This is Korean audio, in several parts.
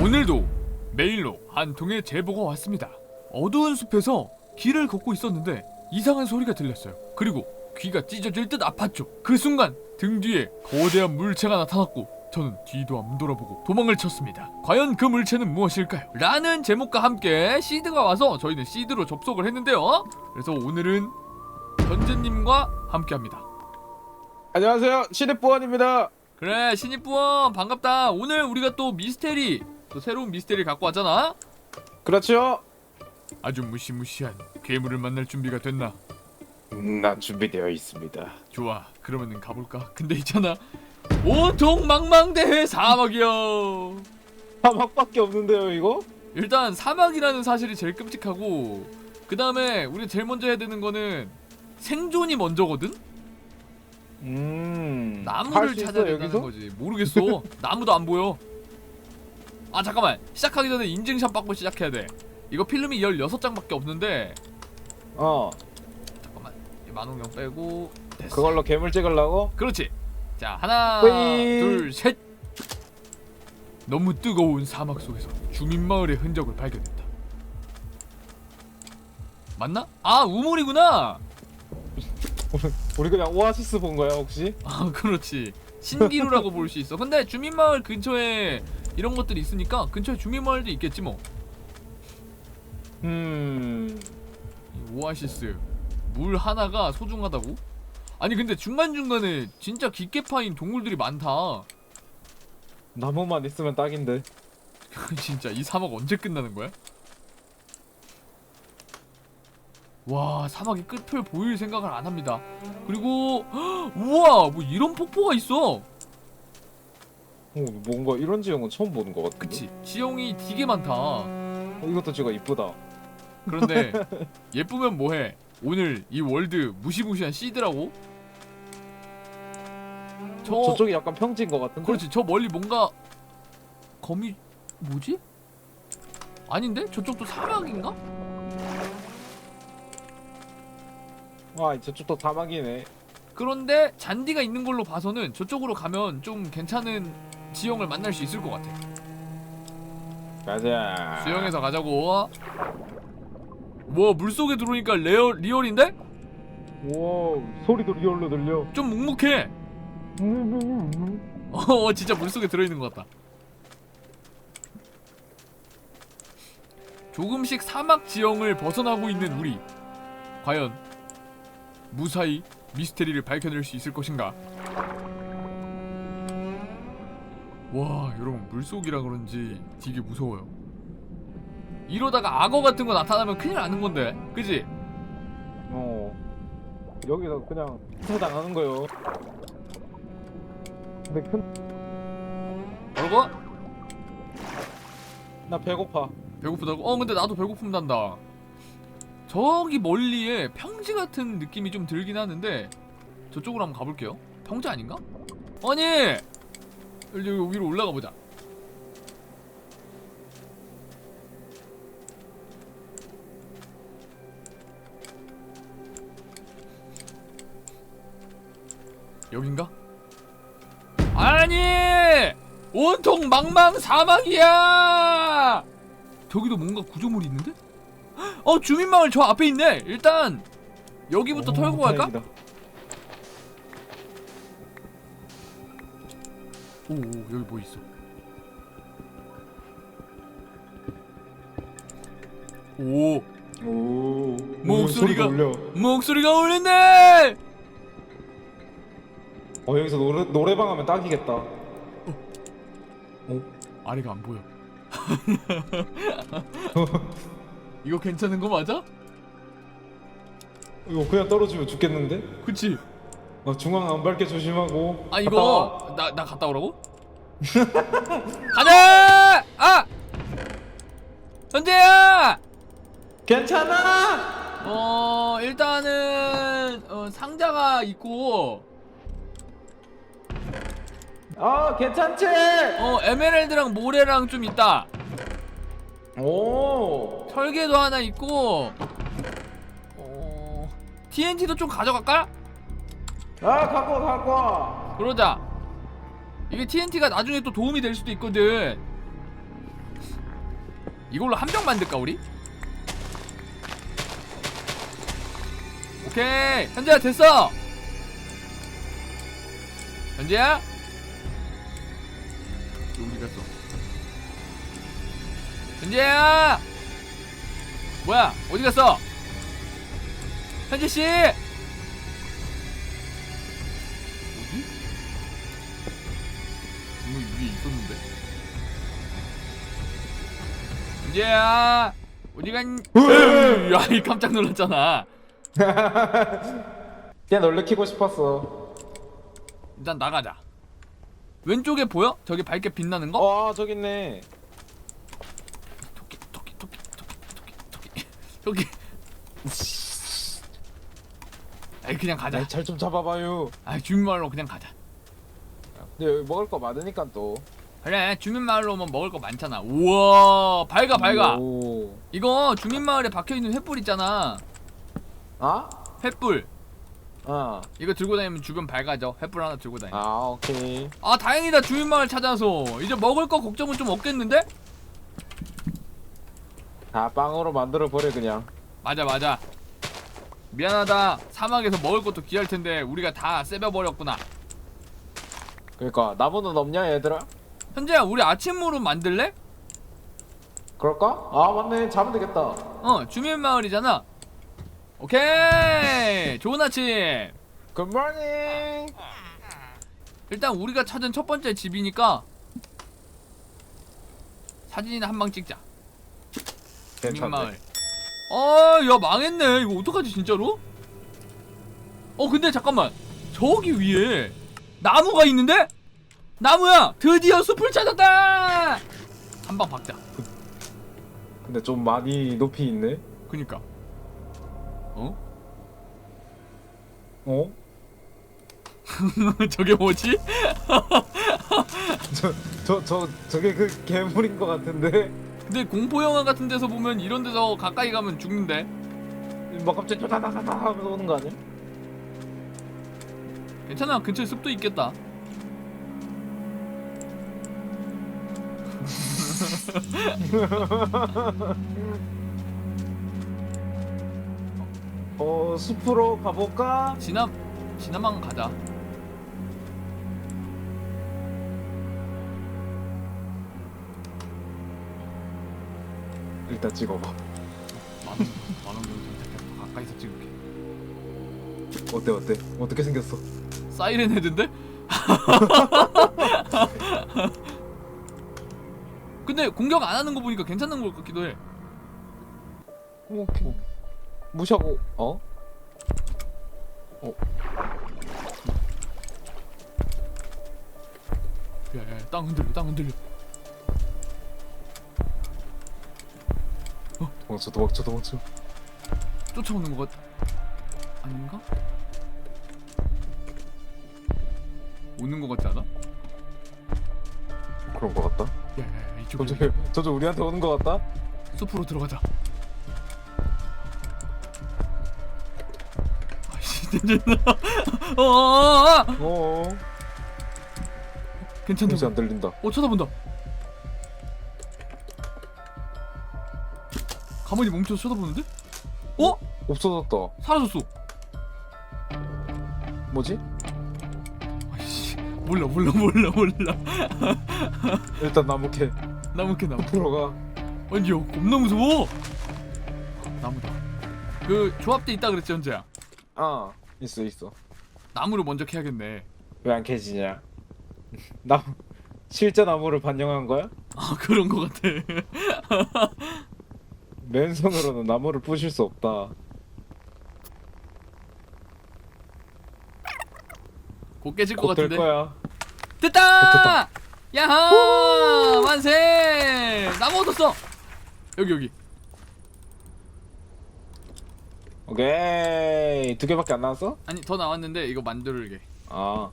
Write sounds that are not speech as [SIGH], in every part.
오늘도 메일로 한 통의 제보가 왔습니다. 어두운 숲에서 길을 걷고 있었는데 이상한 소리가 들렸어요. 그리고 귀가 찢어질 듯 아팠죠. 그 순간 등 뒤에 거대한 물체가 나타났고 저는 뒤도 안 돌아보고 도망을 쳤습니다. 과연 그 물체는 무엇일까요? 라는 제목과 함께 시드가 와서 저희는 시드로 접속을 했는데요. 그래서 오늘은 현재님과 함께합니다. 안녕하세요 시립보안입니다 그래 신입 부원 반갑다. 오늘 우리가 또 미스테리 또 새로운 미스테리 갖고 왔잖아. 그렇죠 아주 무시무시한 괴물을 만날 준비가 됐나? 음, 난 준비되어 있습니다 좋아 그러면은 가볼까? 근데 있잖아 온통 망망대해 사막이요 사막밖에 없는데요 이거? 일단 사막이라는 사실이 제일 끔찍하고 그 다음에 우리 제일 먼저 해야 되는 거는 생존이 먼저거든? 음 나무를 찾아야 된다는? 거지 모르겠어 나무도 안 보여 아 잠깐만 시작하기 전에 인증샷 받고 시작해야 돼 이거 필름이 16장밖에 없는데 어 잠깐만 이 만원경 빼고 됐어 그걸로 괴물 찍으려고? 그렇지. 자 하나. 둘, 셋. 너무 뜨거운 사막 속에서 주민 마을의 흔적을 발견했다. 맞나? 아 우물이구나. [LAUGHS] 우리 그냥 오아시스 본 거야 혹시? 아 그렇지. 신기루라고 볼 수 있어. 근데 주민 마을 근처에 이런 것들이 있으니까 근처에 주민 마을도 있겠지 뭐. 음이 오아시스 물 하나가 소중하다고? 아니 근데 중간 중간에 진짜 깊게 파인 동물들이 많다. 나무만 있으면 딱인데 [LAUGHS] 진짜 이 사막 언제 끝나는 거야? 와 사막의 끝을 보일 생각을 안 합니다. 그리고 헉, [GASPS] 우와 뭐 이런 폭포가 있어. 어, 뭔가 이런 지형은 처음 보는 것 같은데 그치 지형이 되게 많다. 어, 이것도 지금 이쁘다 그런데 [LAUGHS] 예쁘면 뭐해? 오늘 이 월드 무시무시한 시드라고? 저 저쪽이 약간 평지인 것 같은데? 그렇지 저 멀리 뭔가 거미 뭐지? 아닌데 저쪽도 사막인가? 와 저쪽도 사막이네 그런데 잔디가 있는 걸로 봐서는 저쪽으로 가면 좀 괜찮은 지형을 만날 수 있을 것 같아. 가자 수영해서 가자고. 뭐 물속에 들어오니까 레어 리얼인데? 우와 소리도 리얼로 들려 좀 묵묵해. [LAUGHS] 어 진짜 물속에 들어있는 것 같다. 조금씩 사막 지형을 벗어나고 있는 우리. 과연 무사히 미스테리를 밝혀낼 수 있을 것인가? 와 여러분 물속이라 그런지 되게 무서워요. 이러다가 악어 같은 거 나타나면 큰일 나는 건데, 그지? 어 여기서 그냥 해당하는 거요 근데 큰... 뭐라고? 나 배고파 배고프다고? 어 근데 나도 배고픔 난다 저기 멀리에 평지 같은 느낌이 좀 들긴 하는데 저쪽으로 한번 가볼게요 평지 아닌가? 아니 여기 위로 올라가 보자 여긴가? 아니 온통 망망 사막이야 저기도 뭔가 구조물이 있는데? 어 주민마을 저 앞에 있네 일단 여기부터 오, 털고 갈까? 다행이다. 오, 오 여기 뭐 있어? 오. 오. 목소리가- 울려. 목소리가 울린네 어 여기서 노래, 노래방 하면 딱이겠다. 아래가 안 보여. [LAUGHS] 이거 괜찮은 거 맞아? 이거 그냥 떨어지면 죽겠는데? 그치 어, 중앙 안 밟게 조심하고 아. 이거 나 나 갔다 오라고? [LAUGHS] 가자! 아! 현재야! 괜찮아 어 일단은 어, 상자가 있고 어 괜찮지 어 에메랄드랑 모래랑 좀 있다. 오 철개도 하나 있고 어 TNT도 좀 가져갈까? 아 갖고 와 갖고 와. 그러자. 이게 TNT가 나중에 또 도움이 될 수도 있거든. 이걸로 한 병 만들까 우리? 오케이. 현재야 됐어. 현재야? 어디 갔어. 현재야! 뭐야? 어디 갔어? 현재 씨 어디 간 야이 깜짝 놀랐잖아 [LAUGHS] 그냥 놀래키고 싶었어. 일단 나가자. 왼쪽에 보여? 저기 밝게 빛나는 거? 어, 아, 저기 있네. 토끼 토끼 토끼 토끼 토끼 토끼 [LAUGHS] 토끼. [LAUGHS] 아이 그냥 가자. 잘 좀 잡아봐요. 아 주민마을로 그냥 가자. 근데 여기 먹을 거 많으니까 또. 그래 주민마을로 오면 먹을 거 많잖아. 우와 밝아 밝아. 오. 이거 주민마을에 박혀 있는 횃불 있잖아. 아? 횃불. 아. 이거 들고 다니면 주변 밝아져. 횃불 하나 들고 다니. 아, 오케이. 아 다행이다 주민마을 찾아서. 이제 먹을 거 걱정은 좀 없겠는데? 아, 빵으로 만들어 버려 그냥. 맞아 맞아. 미안하다. 사막에서 먹을 것도 귀할 텐데 우리가 다 세벼 버렸구나. 그러니까 나무는 없냐, 얘들아? 현재야 우리 아침으로 만들래? 그럴까? 아, 맞네. 자면 되겠다. 어 주민 마을이잖아. 오케이 좋은 아침. 굿모닝. 일단 우리가 찾은 첫 번째 집이니까 사진이나 한 방 찍자. 주민 마을. 아야 망했네. 이거 어떡하지 진짜로? 어 근데 잠깐만 저기 위에 나무가 있는데? 나무야 드디어 숲을 찾았다. 한 방 박자. 근데 좀 많이 높이 있네. 그니까. 어? 어? [LAUGHS] 저게 뭐지? [LAUGHS] 저, 저, 저, 저게 그 괴물인 것 같은데? 근데 공포 영화 같은 데서 보면 이런 데서 가까이 가면 죽는데. 막 갑자기 쪼다다다다 하면서 오는 거 아니야? 괜찮아. 근처에 숲도 있겠다. 어, 숲으로 가볼까? 지나 지나만 가자. 일단 찍어봐. 만원 만원 정도 더 가까이서 찍을게. 어때, 어때? 어떻게 생겼어? 사이렌 헤드인데? [LAUGHS] 근데 공격 안 하는 거 보니까 괜찮은 것 같기도 해. 어머, 어. 무시하고, 어? 야야, 땅 흔들려, 땅 흔들려. 도망쳐, 도망쳐, 도망쳐. 쫓아오는 것 같... 아닌가? 오는 것 같지 않아? 그런 거 같다. 야 야 야, 저쪽, 저쪽 우리한테 오는 거 같다? 숲으로 들어가자. 아이씨, 괜찮나? 어어어 어! 어 어. 괜찮다. 혹시 안 들린다. 어 쳐다본다. 가만히 멈춰서 쳐다보는데? 어? 없어졌다. 사라졌어. 뭐지? 아이씨, 몰라 몰라 몰라 몰라. [LAUGHS] 일단 나무캐 나무캐 나무. 들어가. 아니야, 겁나 무서워. 나무다. 그 조합대 있다 그랬지 현재야. 아, 있어, 있어. 나무를 먼저 캐야겠네. 왜 안 캐지냐? [LAUGHS] 나 실제 나무를 반영한 거야? 아 그런 거 같아. [LAUGHS] 맨손으로는 나무를 부실 수 없다. 곧 깨질 것 곧 될 같은데. 거야. 됐다! 야하! 만세! 나무 얻었어. 여기 여기. 오케이 두 개밖에 안 나왔어? 아니 더 나왔는데 이거 만들게. 아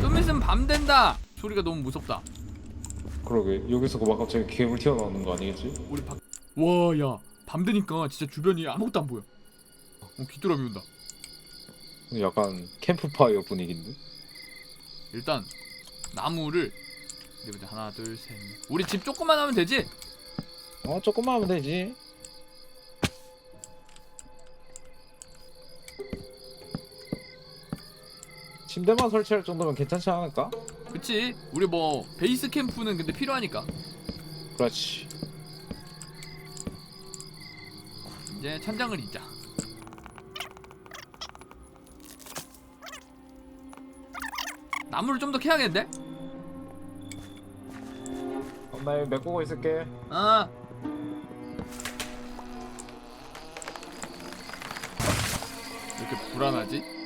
좀 있으면 밤 된다. 소리가 너무 무섭다. 그러게 여기서 막 갑자기 괴물 튀어나오는 거 아니겠지? 우리 밖. 와, 야, 밤 되니까 진짜 주변이 아무것도 안 보여. 어, 귀뚜라미 온다. 약간 캠프파이어 분위기인데? 일단 나무를 어디 보자 하나, 둘, 셋. 넷. 우리 집 조금만 하면 되지? 어 조금만 하면 되지 침대만 설치할 정도면 괜찮지 않을까? 그치 우리 뭐 베이스 캠프는 근데 필요하니까 그렇지 이제 천장을 잊자 나무를 좀 더 캐야겠는데? 어, 나 여기 메꾸고 있을게 아 왜 이렇게 불안하지?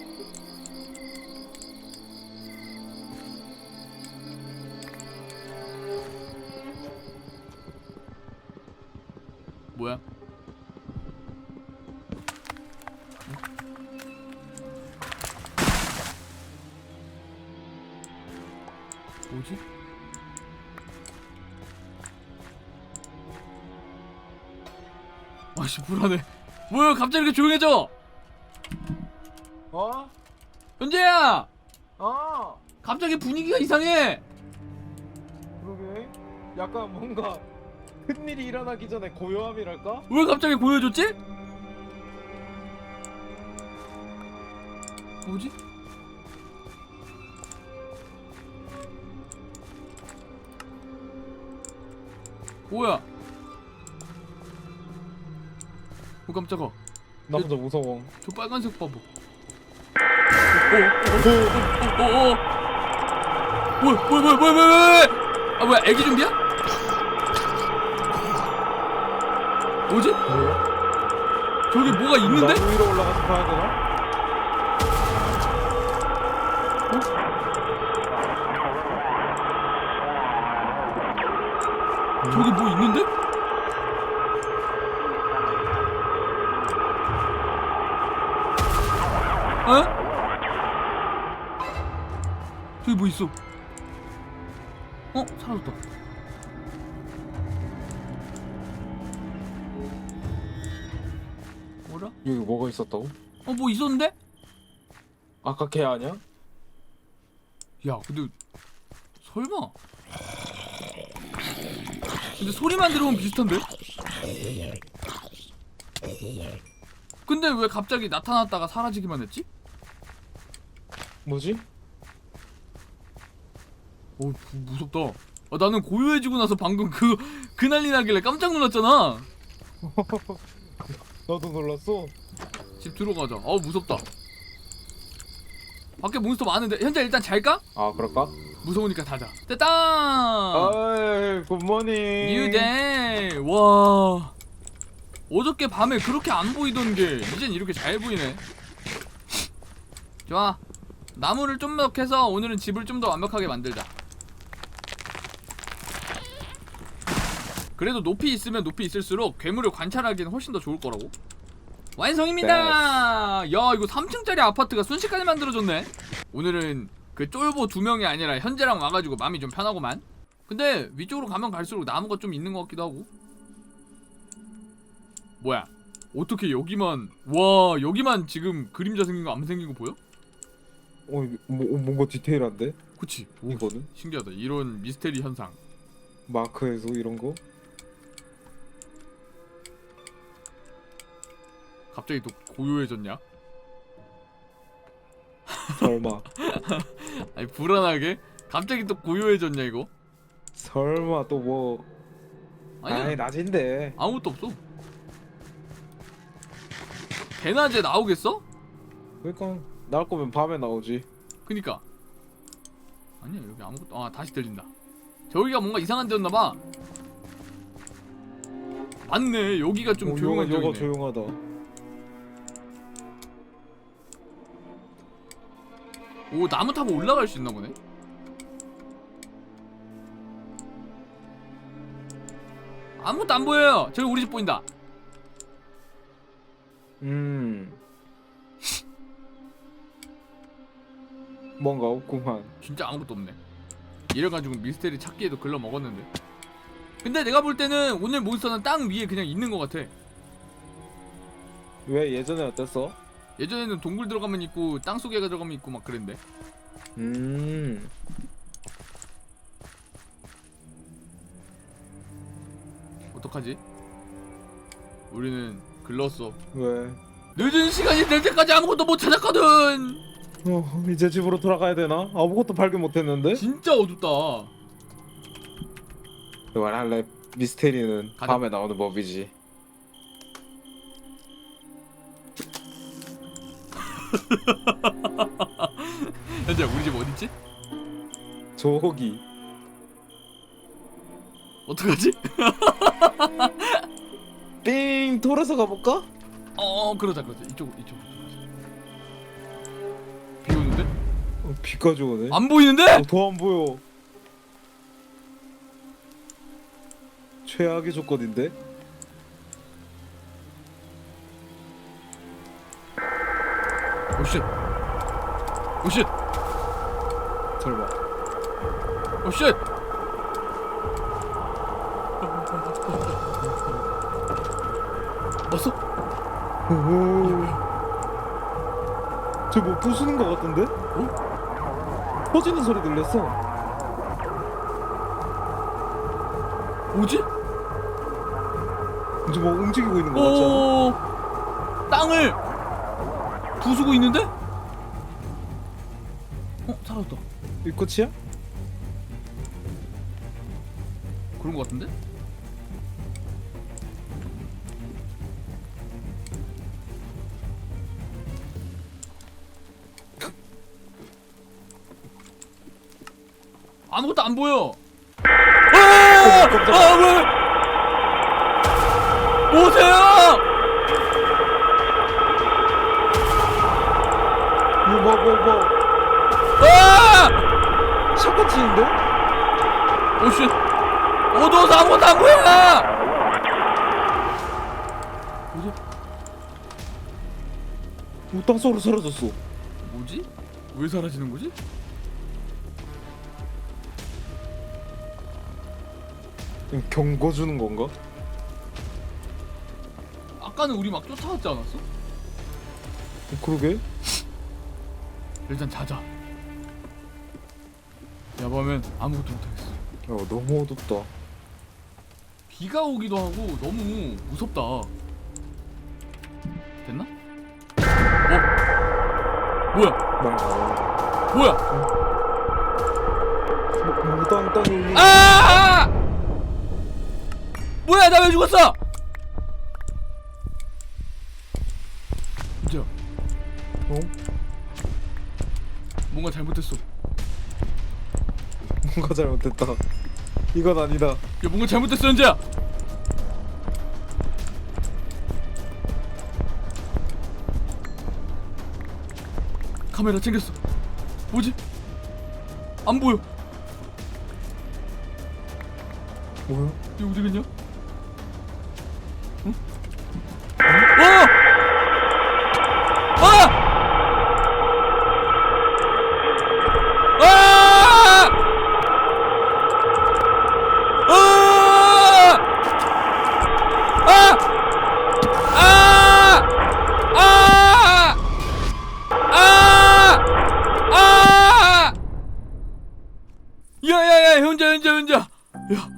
불안해 뭐야 갑자기 이렇게 조용해져 어? 현재야 어? 갑자기 분위기가 이상해 그러게 약간 뭔가 큰일이 일어나기 전에 고요함이랄까? 왜 갑자기 고여졌지? 뭐지? 뭐야? 어 깜짝아 나 혼자 무서워 저 빨간색 봐봐 오오오오오오오 뭐야 뭐야 뭐야 뭐야 뭐야 뭐야 아 뭐야 애기 준비야? 뭐지? 저기 뭐가 있는데? 나무 위로 올라가서 봐야 되나? 저기 뭐 있는데? 어? 저기 뭐 있어? 어? 사라졌다. 뭐라? 여기 뭐가 있었다고? 어, 뭐 있었는데? 아까 걔 아니야? 야, 근데 설마? 근데 소리만 들으면 비슷한데? 근데 왜 갑자기 나타났다가 사라지기만 했지? 뭐지? 오 무- 무섭다. 아, 나는 고요해지고 나서 방금 그, 그 난리 나길래 깜짝 놀랐잖아. [LAUGHS] 나도 놀랐어 집 들어가자. 어 무섭다. 밖에 몬스터 많은데 현재 일단 잘까? 아 그럴까? 무서우니까 자자. 됐다. 아이 굿모닝 뉴데이. 와. 어저께 밤에 그렇게 안 보이던 게 이젠 이렇게 잘 보이네. 좋아. 나무를 좀더 캐서 오늘은 집을 좀 더 완벽하게 만들자. 그래도 높이 있으면 높이 있을수록 괴물을 관찰하기는 훨씬 더 좋을 거라고. 완성입니다. 야 이거 3층짜리 아파트가 순식간에 만들어졌네. 오늘은 그 쫄보 두 명이 아니라 현재랑 와가지고 마음이 좀 편하고만. 근데 위쪽으로 가면 갈수록 나무가 좀 있는 것 같기도 하고. 뭐야? 어떻게 여기만 와 여기만 지금 그림자 생긴 거 안 생긴 거 보여? 어 뭐, 뭔가 디테일한데? 그치? 오, 이거는? 신기하다. 이런 미스테리 현상. 마크에서 이런 거? 갑자기 또 고요해졌냐? 설마 [LAUGHS] 아니 불안하게? 갑자기 또 고요해졌냐 이거? 설마 또 뭐 아니야 아니 낮인데 아무것도 없어. 대낮에 나오겠어? 그러니까 나올 거면 밤에 나오지 그니까. 아니야 여기 아무것도 아 다시 들린다. 저기가 뭔가 이상한 데였나봐. 맞네 여기가 좀 어, 조용한 여가 지역이네. 조용하다 오 나무 타고 올라갈 수 있나 보네. 아무것도 안 보여요. 저기 우리 집 보인다. 음 뭔가 없구만 진짜 아무것도 없네. 이래가지고 미스테리 찾기에도 글러 먹었는데. 근데 내가 볼 때는 오늘 몬스터는 땅 위에 그냥 있는 것 같아. 왜 예전에 어땠어? 예전에는 동굴 들어가면 있고 땅 속에 들어가면 있고 막 그랬는데. 음 어떡하지? 우리는 글렀어. 왜? 늦은 시간이 될 때까지 아무것도 못 찾았거든. 어, 이제 집으로 돌아가야 되나? 아무것도 발견 못했는데? 진짜 어둡다. 원래 미스테리는 가자. 밤에 나오는 법이지. [LAUGHS] 현재 우리 집 어딨지? 저기 어떡하지? [LAUGHS] 삥 돌아서 가볼까? 어 그러자 그러자 이쪽으로 이쪽으로 비까지 오네. 안 보이는데? 더 안 보여. 최악의 조건인데? 오쉣 오쉣 설마. 오쉣 왔어? 쟤뭐 부수는 것 같던데? 어? 터지는 소리 들렸어. 뭐지? 이제 뭐 움직이고 있는 것 같지 않아? 오 땅을 부수고 있는데? 어 사라졌다 이 끝이야? 아무것도 안 보여. 아! 아, 왜? 오세요! 이거 뭐, 뭐, 뭐. 아! 샷건 치는데? 오씨! 안 보여! 뭐지? 뭐 땅속으로 사라졌어. 뭐지? 왜 사라지는 거지? 경고 주는 건가? 아까는 우리 막 쫓아왔지 않았어? 그러게? 일단 자자. 야밤엔 아무것도 못하겠어. 야, 너무 어둡다. 비가 오기도 하고 너무 무섭다. 됐나? 어? 뭐야? 말. 뭐야? 뭐, 뭐, 땅, 아! 뭐야? 나 왜 죽었어? 진짜 어? 뭔가 잘못됐어. [LAUGHS] 뭔가 잘못됐다. 이건 아니다. 야 뭔가 잘못됐어 현재야. 카메라 챙겼어. 뭐지? 안 보여. 뭐야? 이거 어디 갔냐?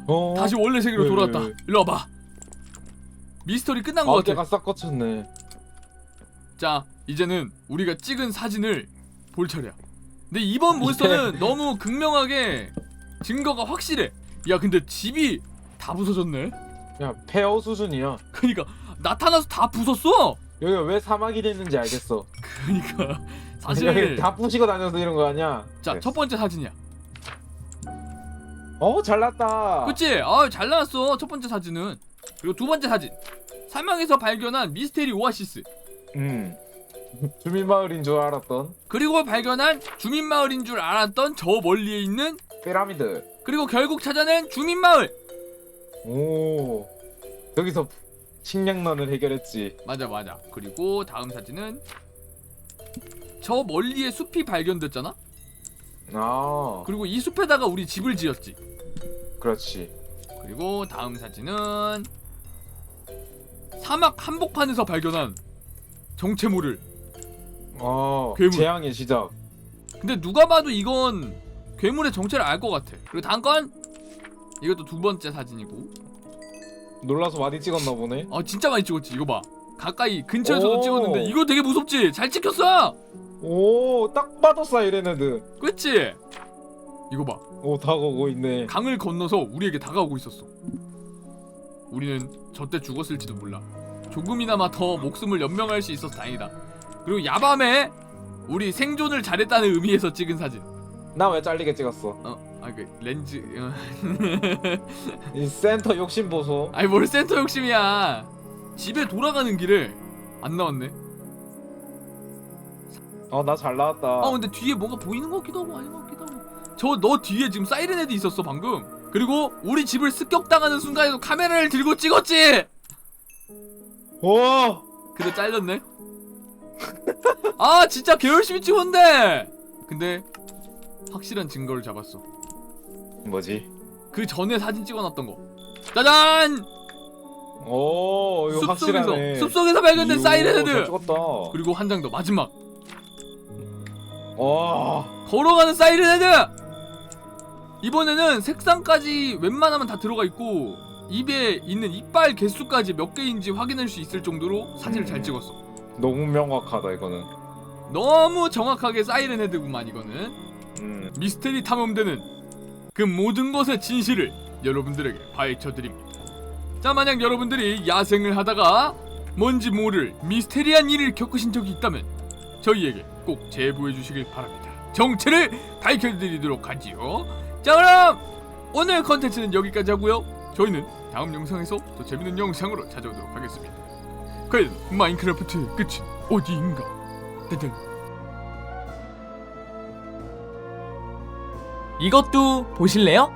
어? 다시 원래 세계로 왜, 돌아왔다. 왜, 왜? 일로 와봐. 미스터리 끝난 것 같아. 어깨가 싹 꽂혔네. 자, 이제는 우리가 찍은 사진을 볼 차례야. 근데 이번 몬스터는 너무 극명하게 증거가 확실해. 야, 근데 집이 다 부서졌네. 야, 폐허 수준이야. 그니까 나타나서 다 부쉈어. 여기가 왜 사막이 됐는지 알겠어. 그니까 여기 사실 다 부시고 다녀서 이런 거 아니야? 자, 네. 첫 번째 사진이야. 어, 잘났다. 그치? 아, 잘 나왔어. 첫 번째 사진은. 그리고 두 번째 사진. 사막에서 발견한 미스테리 오아시스. 음. [LAUGHS] 주민 마을인 줄 알았던 그리고 발견한 주민 마을인 줄 알았던 저 멀리에 있는 피라미드. 그리고 결국 찾아낸 주민 마을. 오. 여기서 식량난을 해결했지. 맞아 맞아. 그리고 다음 사진은 저 멀리에 숲이 발견됐잖아. 아, 그리고 이 숲에다가 우리 집을 지었지. 그렇지. 그리고 다음 사진은 사막 한복판에서 발견한 정체모를. 어, 괴물. 재앙의 시작. 근데 누가 봐도 이건 괴물의 정체를 알 것 같아. 그리고 다음 건 이것도 두 번째 사진이고 놀라서 많이 찍었나 보네. 아 진짜 많이 찍었지 이거 봐 가까이 근처에서도 오. 찍었는데 이거 되게 무섭지 잘 찍혔어 오, 딱 봐도 사이렌헤드. 그치 이거 봐 오, 다가오고 있네. 강을 건너서 우리에게 다가오고 있었어 우리는 저때 죽었을지도 몰라 조금이나마 더 목숨을 연명할 수 있어서 다행이다 그리고 야밤에 우리 생존을 잘했다는 의미에서 찍은 사진 나 왜 잘리게 찍었어? 어 아 그 렌즈 어. 이 센터 욕심 보소. 아니 뭘 센터 욕심이야 집에 돌아가는 길에 안 나왔네 어, 나 잘 나왔다. 아 근데 뒤에 뭐가 보이는 것 같기도 하고 아닌 것 같기도 하고. 저 너 뒤에 지금 사이렌 헤드 있었어 방금. 그리고 우리 집을 습격당하는 순간에도 카메라를 들고 찍었지! 와, 근데 잘렸네. 아 진짜 개열심히 찍었는데 근데 확실한 증거를 잡았어. 뭐지? 그 전에 사진 찍어놨던 거. 짜잔! 오, 이거 숲속에서 확실하네. 숲속에서 발견된 사이렌 잘 헤드 찍었다. 그리고 한 장 더 마지막 와, 걸어가는 사이렌 헤드 이번에는 색상까지 웬만하면 다 들어가 있고 입에 있는 이빨 개수까지 몇 개인지 확인할 수 있을 정도로 사진을 음. 잘 찍었어. 너무 명확하다 이거는. 너무 정확하게 사이렌 헤드구만 이거는. 음, 미스테리 탐험대는 그 모든 것의 진실을 여러분들에게 파헤쳐 드립니다. 자 만약 여러분들이 야생을 하다가 뭔지 모를 미스테리한 일을 겪으신 적이 있다면 저희에게 꼭 제보해 주시길 바랍니다. 정체를 밝혀드리도록 하지요. 자 그럼 오늘 컨텐츠는 여기까지 하고요. 저희는 다음 영상에서 더 재밌는 영상으로 찾아오도록 하겠습니다. 과연 마인크래프트의 끝은 어디인가? 짜잔 이것도 보실래요?